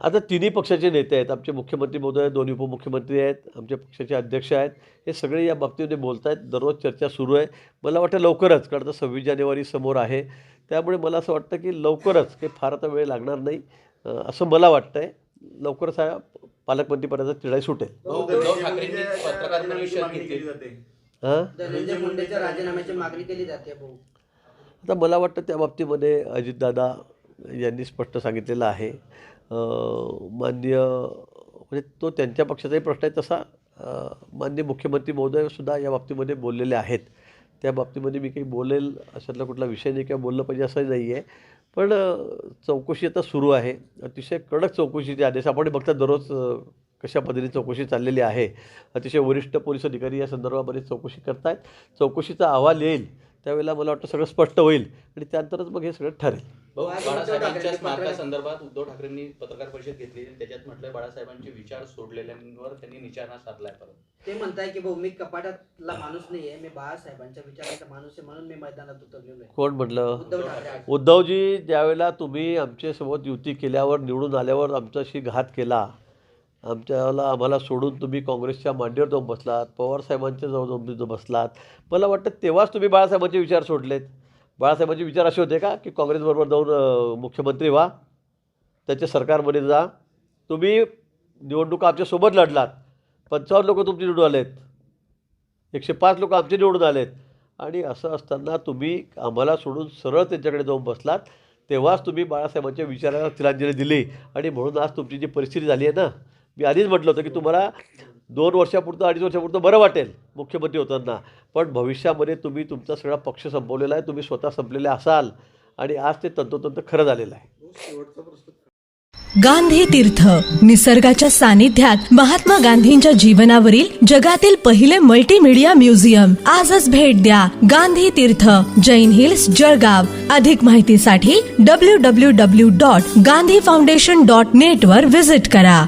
आता तिन्ही पक्षाचे नेते आहेत. आमचे मुख्यमंत्री महोदय दोन उपमुख्यमंत्री आहेत. आमच्या पक्षाचे अध्यक्ष आहेत. हे सगळे या बाबतीमध्ये बोलत आहेत दररोज चर्चा सुरू आहे. मला वाटतं लवकरच कारण आता सव्वीस जानेवारी समोर आहे. त्यामुळे मला असं वाटतं की लवकरच काही फार आता वेळ लागणार नाही. असं मला वाटतं आहे लवकरच हा पालकमंत्रीपदाचा चिढाई सुटेल. हां? धनंजय मुंडेच्या राजीनाम्याची मागणी केली जाते भाऊ. आता मला वाटतं त्या बाबतीमध्ये अजितदादा यांनी स्पष्ट सांगितलेलं आहे. मान्य माननीय म्हणजे तो त्यांच्या पक्षाचाही प्रश्न आहे तसा. मान्य माननीय मुख्यमंत्री महोदयसुद्धा या बाबतीमध्ये बोललेले आहेत. त्या बाबतीमध्ये मी काही बोलेल अशातला कुठला विषय नाही किंवा बोललं पाहिजे असं नाही आहे पण चौकशी आता सुरू आहे. अतिशय कडक चौकशीचे आदेश आपण बघता दररोज कशा पद्धतीने चौकशी चाललेली आहे. अतिशय वरिष्ठ पोलीस अधिकारी या संदर्भामध्ये चौकशी करतायत. चौकशीचा अहवाल येईल त्यावेळेला मला वाटतं सगळं स्पष्ट होईल आणि त्यानंतरच मग हे सगळं ठरेल. बाळासाहेबांच्या स्मारकासंदर्भात उद्धव ठाकरेंनी पत्रकार परिषद घेतली त्याच्यात म्हटलं बाळासाहेबांचे विचार सोडलेल्यांवर त्यांनी निशाणा साधलाय परत. ते म्हणताय की भाऊ मी कपाटातला माणूस नाहीये. मी बाळासाहेबांच्या विचाराचा माणूस आहे. म्हणून मी मैदानात उतरलेलो आहे. कोण म्हटलं? उद्धव ठाकरे उद्धवजी ज्यावेळेला तुम्ही आमच्यासोबत युती केल्यावर निवडून आल्यावर आमच्याशी घात केला आमच्याला आम्हाला सोडून तुम्ही काँग्रेसच्या मांडीवर जाऊन बसलात पवारसाहेबांच्या जवळ जाऊन तिथं बसलात. मला वाटतं तेव्हाच तुम्ही बाळासाहेबांचे विचार सोडलेत. बाळासाहेबांचे विचार असे होते का की काँग्रेसबरोबर जाऊन मुख्यमंत्री व्हा त्याच्या सरकारमध्ये जा. तुम्ही निवडणुका आमच्यासोबत लढलात. पंचावन्न लोक तुमचे निवडून आलेत. एकशे पाच लोक आमचे निवडून आलेत. आणि असं असताना तुम्ही आम्हाला सोडून सरळ त्यांच्याकडे जाऊन बसलात. तेव्हाच तुम्ही बाळासाहेबांच्या विचाराला तिलांजली दिली. आणि म्हणून आज तुमची जी परिस्थिती झाली आहे ना मी आधीच म्हटलं होतं की तुम्हाला दोन वर्षापुरतं अडीच वर्षापुरतं बरं वाटेल मुख्यमंत्री होताना. पण भविष्यामध्ये तुम्ही तुमचा सगळा पक्ष संपवलेला आहे तुम्ही स्वतः संपलेले असाल आणि आज ते तंतोतंत खरं झालेलं आहे. गांधी तीर्थ निसर्गाच्या सानिध्यात महात्मा गांधींच्या जीवनावरील जगातील पहिले मल्टीमीडिया म्युझियम आजच भेट द्या गांधी तीर्थ जैन हिल्स जळगाव. अधिक माहितीसाठी W W W dot Gandhi foundation dot net वर विजिट करा.